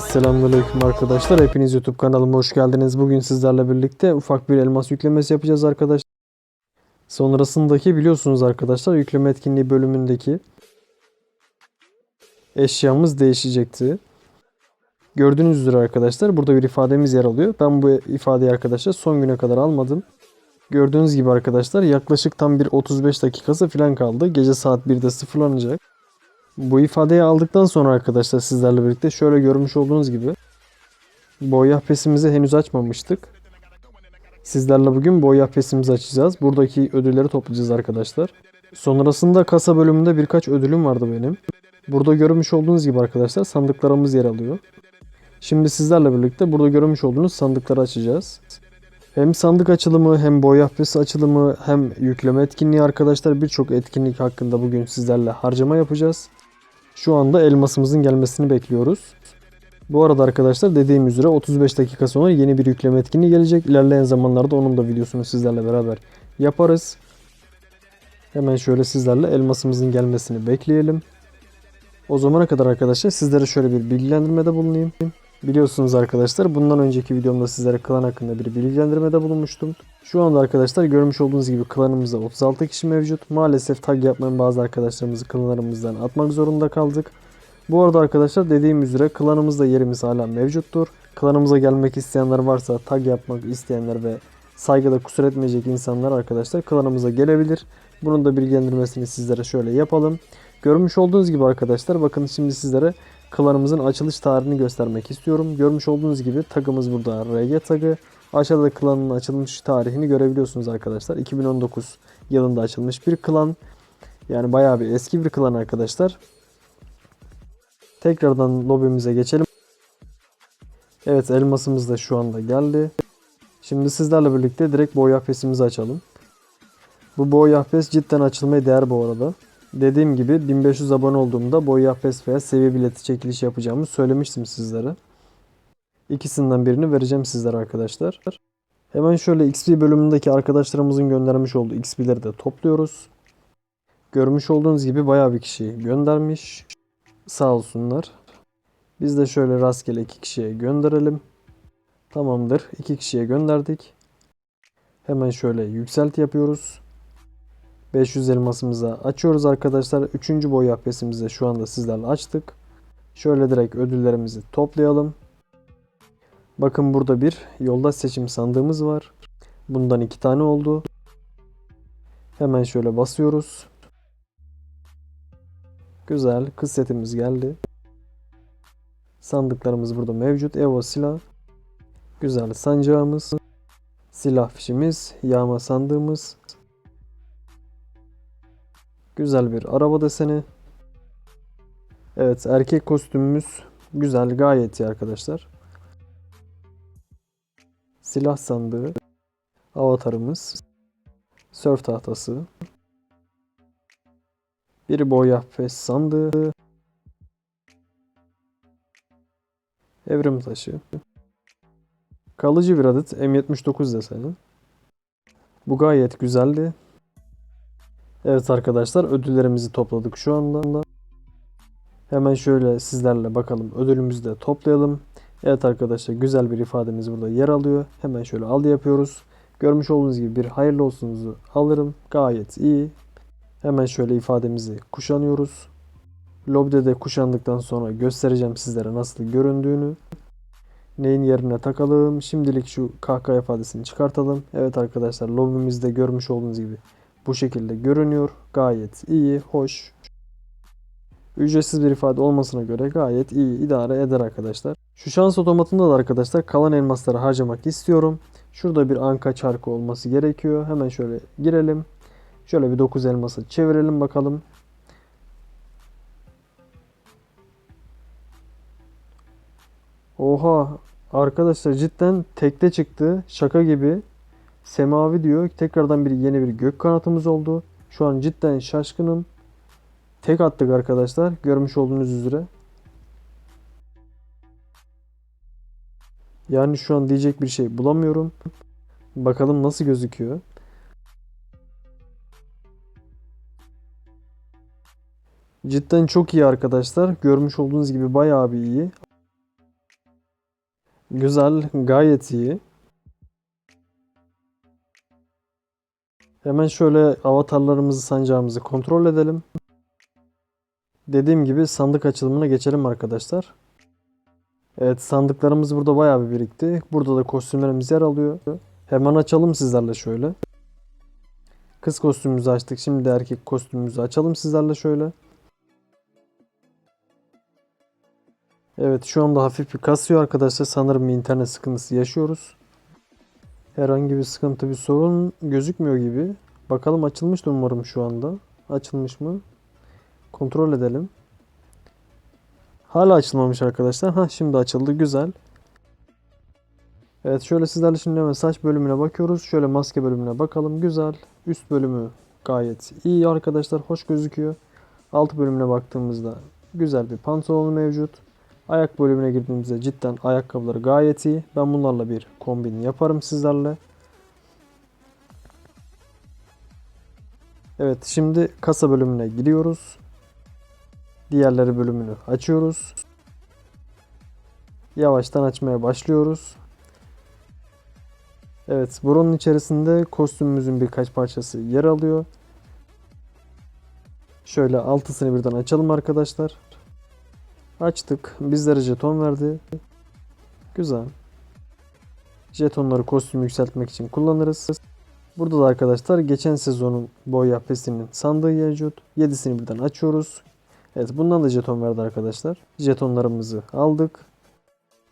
Selamünaleyküm arkadaşlar. Hepiniz YouTube kanalıma hoş geldiniz. Bugün sizlerle birlikte ufak bir elmas yüklemesi yapacağız arkadaşlar. Sonrasındaki biliyorsunuz arkadaşlar yükleme etkinliği bölümündeki eşyamız değişecekti. Gördüğünüz üzere arkadaşlar burada bir ifademiz yer alıyor. Ben bu ifadeyi arkadaşlar son güne kadar almadım. Gördüğünüz gibi arkadaşlar yaklaşık tam bir 35 dakikası falan kaldı. Gece saat 1'de sıfırlanacak. Bu ifadeyi aldıktan sonra arkadaşlar sizlerle birlikte şöyle görmüş olduğunuz gibi boya pesimizi henüz açmamıştık. Sizlerle bugün boya pesimizi açacağız. Buradaki ödülleri toplayacağız arkadaşlar. Sonrasında kasa bölümünde birkaç ödülüm vardı benim. Burada görmüş olduğunuz gibi arkadaşlar sandıklarımız yer alıyor. Şimdi sizlerle birlikte burada görmüş olduğunuz sandıkları açacağız. Hem sandık açılımı hem boya pesi açılımı hem yükleme etkinliği arkadaşlar birçok etkinlik hakkında bugün sizlerle harcama yapacağız. Şu anda elmasımızın gelmesini bekliyoruz. Bu arada arkadaşlar dediğim üzere 35 dakika sonra yeni bir yükleme etkinliği gelecek. İlerleyen zamanlarda onun da videosunu sizlerle beraber yaparız. Hemen şöyle sizlerle elmasımızın gelmesini bekleyelim. O zamana kadar arkadaşlar sizlere şöyle bir bilgilendirmede bulunayım. Biliyorsunuz arkadaşlar bundan önceki videomda sizlere klan hakkında bir bilgilendirmede bulunmuştum. Şu anda arkadaşlar görmüş olduğunuz gibi klanımızda 36 kişi mevcut. Maalesef tag yapmayan bazı arkadaşlarımızı klanlarımızdan atmak zorunda kaldık. Bu arada arkadaşlar dediğim üzere klanımızda yerimiz hala mevcuttur. Klanımıza gelmek isteyenler varsa tag yapmak isteyenler ve saygıda kusur etmeyecek insanlar arkadaşlar klanımıza gelebilir. Bunun da bilgilendirmesini sizlere şöyle yapalım. Görmüş olduğunuz gibi arkadaşlar bakın şimdi sizlere klanımızın açılış tarihini göstermek istiyorum. Görmüş olduğunuz gibi tagımız burada RG tagı. Aşağıda da klanın açılmış tarihini görebiliyorsunuz arkadaşlar. 2019 yılında açılmış bir klan. Yani bayağı bir eski bir klan arkadaşlar. Tekrardan lobimize geçelim. Evet elmasımız da şu anda geldi. Şimdi sizlerle birlikte direkt boya pesimizi açalım. Bu boya pes cidden açılmaya değer bu arada. Dediğim gibi 1500 abone olduğumda boya pes veya seviye bileti çekiliş yapacağımı söylemiştim sizlere. İkisinden birini vereceğim sizlere arkadaşlar. Hemen şöyle XP bölümündeki arkadaşlarımızın göndermiş olduğu XP'leri de topluyoruz. Görmüş olduğunuz gibi bayağı bir kişi göndermiş. Sağ olsunlar. Biz de şöyle rastgele iki kişiye gönderelim. Tamamdır. iki kişiye gönderdik. Hemen şöyle yükselt yapıyoruz. 500 elmasımıza açıyoruz arkadaşlar. Üçüncü boy yapesimizi şu anda sizlerle açtık. Şöyle direkt ödüllerimizi toplayalım. Bakın burada bir yoldaş seçim sandığımız var. Bundan iki tane oldu. Hemen şöyle basıyoruz. Güzel. Kız setimiz geldi. Sandıklarımız burada mevcut. Evo silah. Güzel sancağımız. Silah fişimiz. Yağma sandığımız. Güzel bir araba deseni. Evet erkek kostümümüz güzel gayet iyi arkadaşlar. Silah sandığı. Avatarımız. Surf tahtası. Bir boya fes sandığı. Evrim taşı. Kalıcı bir adet M79 deseni. Bu gayet güzeldi. Evet arkadaşlar ödüllerimizi topladık şu anda. Hemen şöyle sizlerle bakalım ödülümüzü de toplayalım. Evet arkadaşlar güzel bir ifademiz burada yer alıyor. Hemen şöyle al yapıyoruz. Görmüş olduğunuz gibi bir hayırlı olsunuzu alırım. Gayet iyi. Hemen şöyle ifademizi kuşanıyoruz. Lobide de kuşandıktan sonra göstereceğim sizlere nasıl göründüğünü. Neyin yerine takalım. Şimdilik şu kahkaha ifadesini çıkartalım. Evet arkadaşlar lobimizde görmüş olduğunuz gibi bu şekilde görünüyor. Gayet iyi, hoş. Ücretsiz bir ifade olmasına göre gayet iyi idare eder arkadaşlar. Şu şans otomatında da arkadaşlar kalan elmasları harcamak istiyorum. Şurada bir anka çarkı olması gerekiyor. Hemen şöyle girelim. Şöyle bir 9 elması çevirelim bakalım. Oha arkadaşlar cidden tekte çıktı. Şaka gibi. Semavi diyor. Tekrardan bir yeni bir gök kanatımız oldu. Şu an cidden şaşkınım. Tek attık arkadaşlar. Görmüş olduğunuz üzere. Yani şu an diyecek bir şey bulamıyorum. Bakalım nasıl gözüküyor. Cidden çok iyi arkadaşlar. Görmüş olduğunuz gibi bayağı bir iyi. Güzel, gayet iyi. Hemen şöyle avatarlarımızı, sancağımızı kontrol edelim. Dediğim gibi sandık açılımına geçelim arkadaşlar. Evet sandıklarımız burada bayağı bir birikti. Burada da kostümlerimiz yer alıyor. Hemen açalım sizlerle şöyle. Kız kostümümüzü açtık. Şimdi de erkek kostümümüzü açalım sizlerle şöyle. Evet şu anda hafif bir kasıyor arkadaşlar. Sanırım internet sıkıntısı yaşıyoruz. Herhangi bir sıkıntı bir sorun gözükmüyor gibi. Bakalım açılmıştır umarım şu anda. Açılmış mı? Kontrol edelim. Hala açılmamış arkadaşlar. Ha şimdi açıldı. Güzel. Evet şöyle sizlerle şimdi hemen saç bölümüne bakıyoruz. Şöyle maske bölümüne bakalım. Güzel. Üst bölümü gayet iyi arkadaşlar. Hoş gözüküyor. Alt bölümüne baktığımızda güzel bir pantolonu mevcut. Ayak bölümüne girdiğimizde cidden ayakkabıları gayet iyi. Ben bunlarla bir kombin yaparım sizlerle. Evet şimdi kasa bölümüne gidiyoruz. Diğerleri bölümünü açıyoruz. Yavaştan açmaya başlıyoruz. Evet buranın içerisinde kostümümüzün birkaç parçası yer alıyor. Şöyle altısını birden açalım arkadaşlar. Açtık. Bizlere jeton verdi. Güzel. Jetonları kostüm yükseltmek için kullanırız. Burada da arkadaşlar geçen sezonun boya pesinin sandığı mevcut. 7'sini birden açıyoruz. Evet bundan da jeton verdi arkadaşlar. Jetonlarımızı aldık.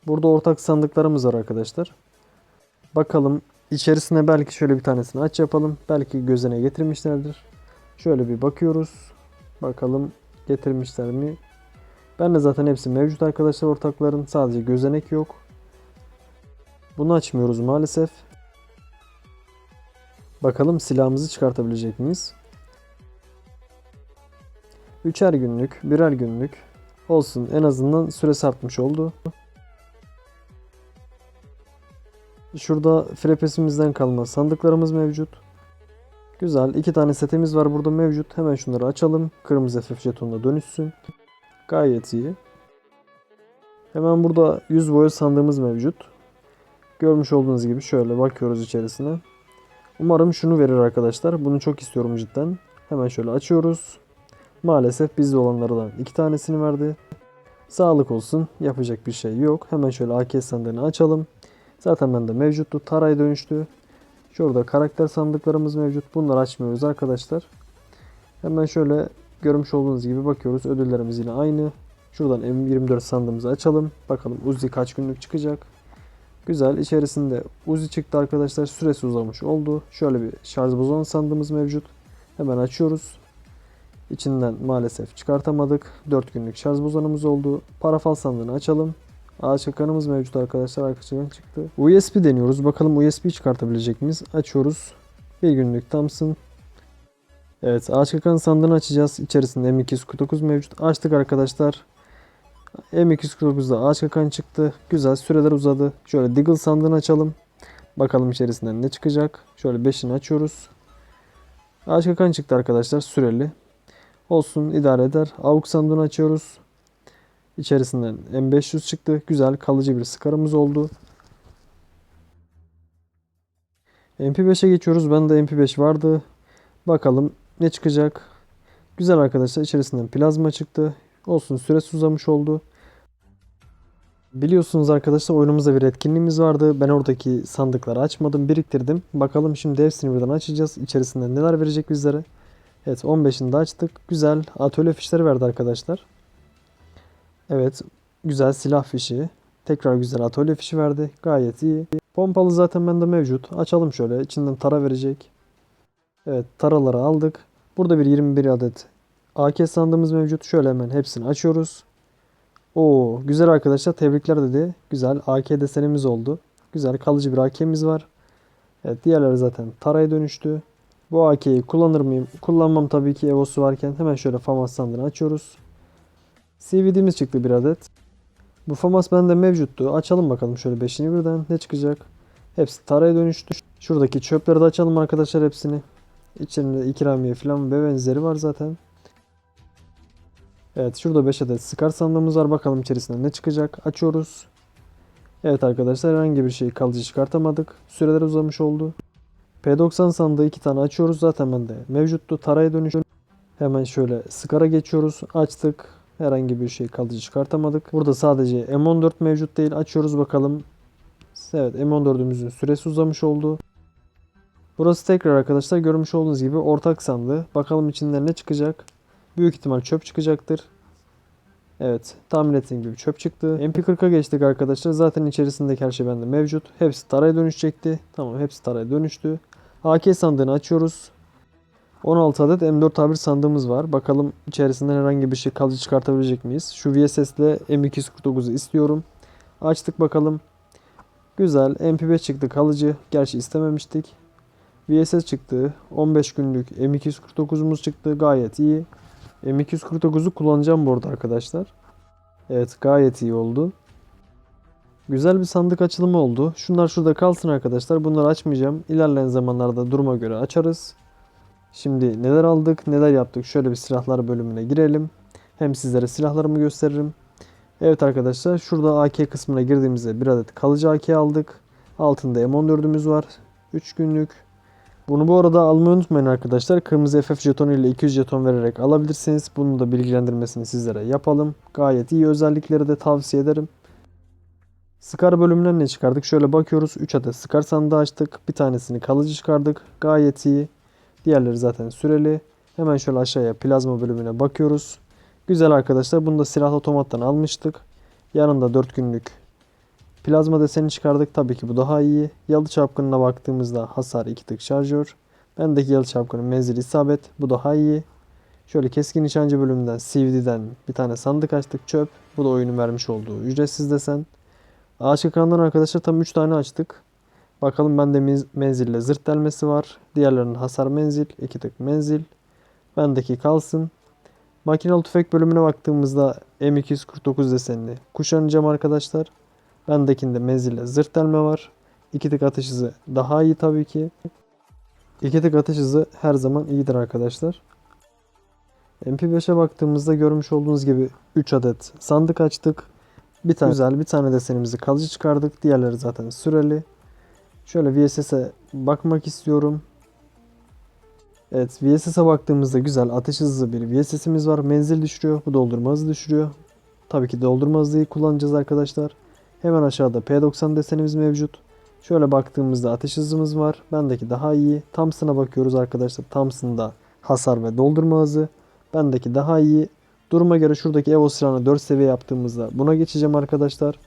Burada ortak sandıklarımız var arkadaşlar. Bakalım içerisine belki şöyle bir tanesini aç yapalım. Belki gözüne getirmişlerdir. Şöyle bir bakıyoruz. Bakalım getirmişler mi? Ben de zaten hepsi mevcut arkadaşlar ortakların. Sadece gözenek yok. Bunu açmıyoruz maalesef. Bakalım silahımızı çıkartabilecek miyiz? Üçer günlük, birer günlük olsun. En azından süresi artmış oldu. Şurada frepesimizden kalma sandıklarımız mevcut. Güzel. iki tane setimiz var burada mevcut. Hemen şunları açalım. Kırmızı FF jetonuna dönüşsün. Gayet iyi. Hemen burada yüz boya sandığımız mevcut. Görmüş olduğunuz gibi şöyle bakıyoruz içerisine. Umarım şunu verir arkadaşlar. Bunu çok istiyorum cidden. Hemen şöyle açıyoruz. Maalesef bizde olanlardan iki tanesini verdi. Sağlık olsun. Yapacak bir şey yok. Hemen şöyle AK sandığını açalım. Zaten bende mevcuttu. Taray dönüştü. Şurada karakter sandıklarımız mevcut. Bunları açmıyoruz arkadaşlar. Hemen şöyle görmüş olduğunuz gibi bakıyoruz. Ödüllerimiz yine aynı. Şuradan M24 sandığımızı açalım. Bakalım Uzi kaç günlük çıkacak. Güzel. İçerisinde Uzi çıktı arkadaşlar. Süresi uzamış oldu. Şöyle bir şarj buzon sandığımız mevcut. Hemen açıyoruz. İçinden maalesef çıkartamadık. 4 günlük şarj buzonumuz oldu. Parafal sandığını açalım. Ağaç yakanımız mevcut arkadaşlar. Arka çıktı. USB deniyoruz. Bakalım USB çıkartabilecek miyiz? Açıyoruz. Bir günlük Thompson. Evet ağaç yakan sandığını açacağız. İçerisinde M249 mevcut. Açtık arkadaşlar. M249'da ağaç yakan çıktı. Güzel süreler uzadı. Şöyle Deagle sandığını açalım. Bakalım içerisinden ne çıkacak. Şöyle 5'ini açıyoruz. Ağaç yakan çıktı arkadaşlar süreli. Olsun idare eder. AUK sandığını açıyoruz. İçerisinden M500 çıktı. Güzel kalıcı bir skarımız oldu. MP5'e geçiyoruz. Bende MP5 vardı. Bakalım ne çıkacak. Güzel arkadaşlar içerisinden plazma çıktı. Olsun süresi uzamış oldu. Biliyorsunuz arkadaşlar oyunumuzda bir etkinliğimiz vardı. Ben oradaki sandıkları açmadım, biriktirdim. Bakalım şimdi hepsini birden açacağız. İçerisinde neler verecek bizlere. Evet 15'ini de açtık. Güzel atölye fişleri verdi arkadaşlar. Evet güzel silah fişi. Tekrar güzel atölye fişi verdi. Gayet iyi. Pompalı zaten bende mevcut. Açalım şöyle. İçinden tara verecek. Evet taraları aldık. Burada bir 21 adet AK sandığımız mevcut. Şöyle hemen hepsini açıyoruz. Oo güzel arkadaşlar tebrikler dedi. Güzel AK desenimiz oldu. Güzel kalıcı bir AK'miz var. Evet diğerleri zaten taraya dönüştü. Bu AK'yi kullanır mıyım? Kullanmam tabii ki Evo'su varken. Hemen şöyle FAMAS sandığını açıyoruz. CVD'miz çıktı bir adet. Bu FAMAS bende mevcuttu. Açalım bakalım şöyle 5'ini birden. Ne çıkacak? Hepsi taraya dönüştü. Şuradaki çöpleri de açalım arkadaşlar hepsini. İçlerinde ikramiye falan ve benzeri var zaten. Evet şurada 5 adet Scar sandığımız var. Bakalım içerisinden ne çıkacak. Açıyoruz. Evet arkadaşlar herhangi bir şey kalıcı çıkartamadık. Süreler uzamış oldu. P90 sandığı iki tane açıyoruz. Zaten bende mevcuttu. Taraya dönüşüyor. Hemen şöyle skara geçiyoruz. Açtık. Herhangi bir şey kalıcı çıkartamadık. Burada sadece M14 mevcut değil. Açıyoruz bakalım. Evet M14'ümüzün süresi uzamış oldu. Burası tekrar arkadaşlar görmüş olduğunuz gibi ortak sandığı. Bakalım içinden ne çıkacak. Büyük ihtimal çöp çıkacaktır. Evet tahmin ettiğim gibi çöp çıktı. MP40'a geçtik arkadaşlar. Zaten içerisindeki her şey bende mevcut. Hepsi taraya dönüşecekti. Tamam hepsi taraya dönüştü. AK sandığını açıyoruz. 16 adet M4 A1 sandığımız var. Bakalım içerisinden herhangi bir şey kalıcı çıkartabilecek miyiz? Şu VSS ile M249'u istiyorum. Açtık bakalım. Güzel. MP5 çıktı kalıcı. Gerçi istememiştik. VSS çıktı. 15 günlük M249'umuz çıktı. Gayet iyi. M249'u kullanacağım bu arada arkadaşlar. Evet gayet iyi oldu. Güzel bir sandık açılımı oldu. Şunlar şurada kalsın arkadaşlar. Bunları açmayacağım. İlerleyen zamanlarda duruma göre açarız. Şimdi neler aldık, neler yaptık? Şöyle bir silahlar bölümüne girelim. Hem sizlere silahlarımı gösteririm. Evet arkadaşlar şurada AK kısmına girdiğimizde bir adet kalıcı AK aldık. Altında M14'ümüz var. 3 günlük. Bunu bu arada almayı unutmayın arkadaşlar. Kırmızı FF jetonu ile 200 jeton vererek alabilirsiniz. Bunun da bilgilendirmesini sizlere yapalım. Gayet iyi özellikleri de tavsiye ederim. Scar bölümünden ne çıkardık? Şöyle bakıyoruz. 3 adet Scar sandığı açtık. Bir tanesini kalıcı çıkardık. Gayet iyi. Diğerleri zaten süreli. Hemen şöyle aşağıya plazma bölümüne bakıyoruz. Güzel arkadaşlar. Bunu da silah otomattan almıştık. Yanında 4 günlük plazma deseni çıkardık. Tabii ki bu daha iyi. Yalı çapkınına baktığımızda hasar 2 tık şarjör. Bendeki yalı çapkının menzili isabet. Bu daha iyi. Şöyle keskin nişancı bölümünden CVD'den bir tane sandık açtık çöp. Bu da oyunun vermiş olduğu ücretsiz desen. Ağaç yakandan arkadaşlar tam 3 tane açtık. Bakalım bende menzille zırt delmesi var. Diğerlerinin hasar menzil, 2 tık menzil. Bendeki kalsın. Makinalı tüfek bölümüne baktığımızda M249 desenli kuşanacağım arkadaşlar. Bendekinde menzille zırt delme var. 2 tık atış hızı daha iyi tabii ki. 2 tık atış hızı her zaman iyidir arkadaşlar. MP5'e baktığımızda görmüş olduğunuz gibi 3 adet sandık açtık. Bir tane güzel bir tane desenimizi kalıcı çıkardık. Diğerleri zaten süreli. Şöyle VSS'e bakmak istiyorum. Evet VSS'e baktığımızda güzel ateş hızlı bir VSS'imiz var. Menzil düşürüyor. Bu doldurma hızı düşürüyor. Tabii ki doldurma hızlıyı kullanacağız arkadaşlar. Hemen aşağıda P90 desenimiz mevcut. Şöyle baktığımızda ateş hızımız var. Bendeki daha iyi. Thompson'a bakıyoruz arkadaşlar. Thompson'da hasar ve doldurma hızı. Bendeki daha iyi. Duruma göre şuradaki Evo silahını 4 seviye yaptığımızda buna geçeceğim arkadaşlar.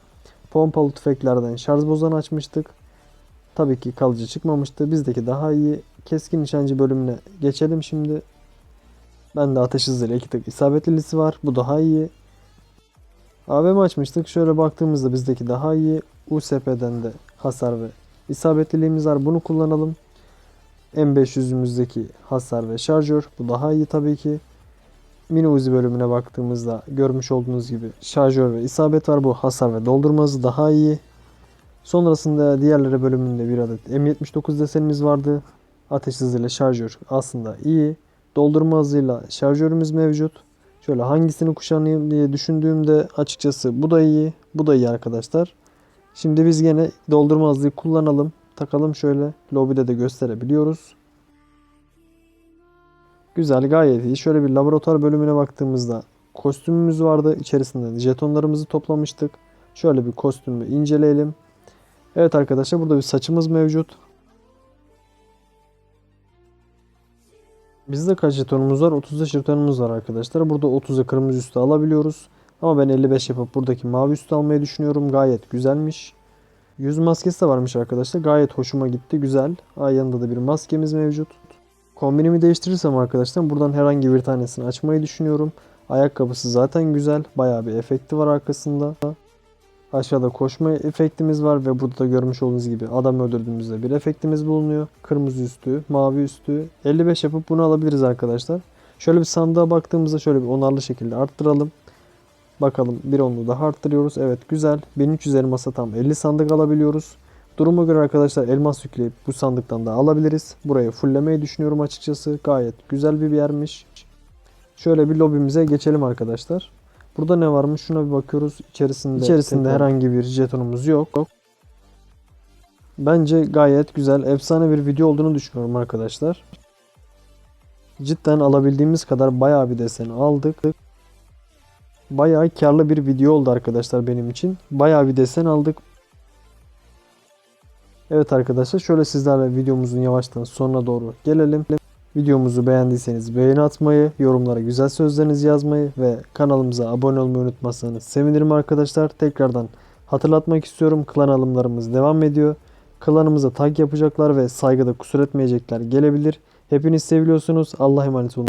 Pompalı tüfeklerden şarj bozanı açmıştık. Tabii ki kalıcı çıkmamıştı. Bizdeki daha iyi. Keskin nişancı bölümüne geçelim şimdi. Bende ateş hızıyla iki tık isabetlisi var. Bu daha iyi. AVM açmıştık. Şöyle baktığımızda bizdeki daha iyi. USP'den de hasar ve isabetliliğimiz var. Bunu kullanalım. M500'ümüzdeki hasar ve şarjör. Bu daha iyi tabii ki. Mini Uzi bölümüne baktığımızda görmüş olduğunuz gibi şarjör ve isabet var. Bu hasar ve doldurma hızı daha iyi. Sonrasında diğerleri bölümünde bir adet M79 desenimiz vardı. Ateş hızıyla şarjör aslında iyi. Doldurma hızıyla şarjörümüz mevcut. Şöyle hangisini kuşanayım diye düşündüğümde açıkçası bu da iyi. Bu da iyi arkadaşlar. Şimdi biz gene doldurma hızlıyı kullanalım. Takalım şöyle. Lobide de gösterebiliyoruz. Güzel gayet iyi. Şöyle bir laboratuvar bölümüne baktığımızda kostümümüz vardı. İçerisinde jetonlarımızı toplamıştık. Şöyle bir kostümü inceleyelim. Evet arkadaşlar burada bir saçımız mevcut. Bizde kaç jetonumuz var? 35 jetonumuz var arkadaşlar. Burada 30'a kırmızı üstü alabiliyoruz. Ama ben 55 yapıp buradaki mavi üstü almayı düşünüyorum. Gayet güzelmiş. Yüz maskesi de varmış arkadaşlar. Gayet hoşuma gitti. Güzel. Ay yanında da bir maskemiz mevcut. Kombinimi değiştirirsem arkadaşlar buradan herhangi bir tanesini açmayı düşünüyorum. Ayakkabısı zaten güzel. Bayağı bir efekti var arkasında. Aşağıda koşma efektimiz var ve burada da görmüş olduğunuz gibi adam öldürdüğümüzde bir efektimiz bulunuyor. Kırmızı üstü, mavi üstü. 55 yapıp bunu alabiliriz arkadaşlar. Şöyle bir sandığa baktığımızda şöyle bir onarlı şekilde arttıralım. Bakalım bir onlu daha arttırıyoruz. Evet güzel. 1300 elmasa tam 50 sandık alabiliyoruz. Duruma göre arkadaşlar elmas yükleyip bu sandıktan da alabiliriz. Burayı fulllemeyi düşünüyorum açıkçası. Gayet güzel bir yermiş. Şöyle bir lobimize geçelim arkadaşlar. Burada ne varmış? Şuna bir bakıyoruz. İçerisinde içerisinde herhangi bir jetonumuz yok. Bence gayet güzel, efsane bir video olduğunu düşünüyorum arkadaşlar. Cidden alabildiğimiz kadar bayağı bir desen aldık. Bayağı karlı bir video oldu arkadaşlar benim için. Bayağı bir desen aldık. Evet arkadaşlar şöyle sizlerle videomuzun yavaştan sonuna doğru gelelim. Videomuzu beğendiyseniz beğeni atmayı, yorumlara güzel sözlerinizi yazmayı ve kanalımıza abone olmayı unutmazsanız sevinirim arkadaşlar. Tekrardan hatırlatmak istiyorum. Klan alımlarımız devam ediyor. Klanımıza tag yapacaklar ve saygıda kusur etmeyecekler gelebilir. Hepiniz seviliyorsunuz. Allah'a emanet olun.